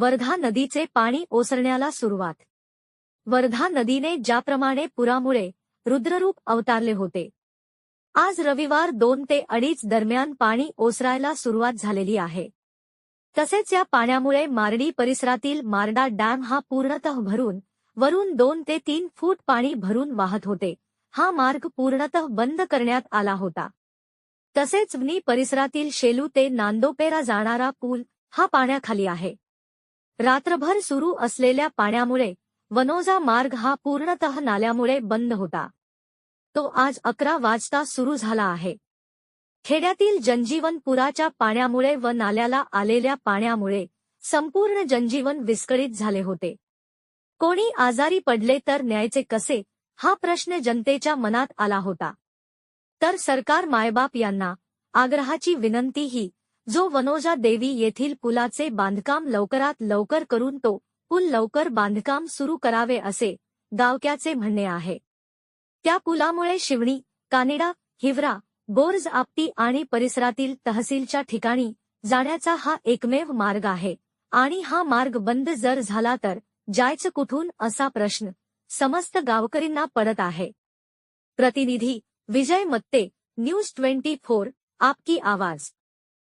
वर्धा नदीचे पाणी ओसरण्याला सुरुवात. वर्धा नदीने ज्याप्रमाणे पुरामुळे रुद्ररूप अवतारले होते. आज रविवार दोन ते अडीच दरम्यान पाणी ओसरायला सुरुवात झालेली आहे. तसेच या पाण्यामुळे मारडी परिसरातील मारडा डॅम हा पूर्णतः भरून वरून दोन ते तीन फूट पाणी भरून वाहत होते. हा मार्ग पूर्णतः बंद करण्यात आला होता. तसेच वनी परिसरातील शेलू ते नांदोपेरा जाणारा पूल हा पाण्याखाली आहे. रात्रभर सुरू असलेल्या पाण्यामुळे वनोजा मार्ग हा पूर्णतः नाल्यामुळे बंद होता. तो आज अकरा वाजता सुरू झाला आहे. खेड्यातील जनजीवन पुराच्या पाण्यामुळे व नाल्याला आलेल्या पाण्यामुळे संपूर्ण जनजीवन विस्कळीत झाले होते. कोणी आजारी पडले तर न्यायचे कसे हा प्रश्न जनतेच्या मनात आला होता. तर सरकार मायबाप यांना आग्रहाची विनंतीही जो वनोजा देवी येथील पुलाचे बांधकाम लवकरात लवकर करून तो पूल लवकर बांधकाम सुरू करावे असे गावक्याचे म्हणणे आहे. त्या पुलामुळे शिवणी कानिडा हिवरा बोर्ज आपटी आणि परिसरातील तहसीलच्या ठिकाणी जाण्याचा हा एकमेव मार्ग आहे. आणि हा मार्ग बंद जर झाला तर जायचं कुठून असा प्रश्न समस्त गावकरींना पडत आहे. प्रतिनिधी Vijay Matte news twenty four आपकी आवाज.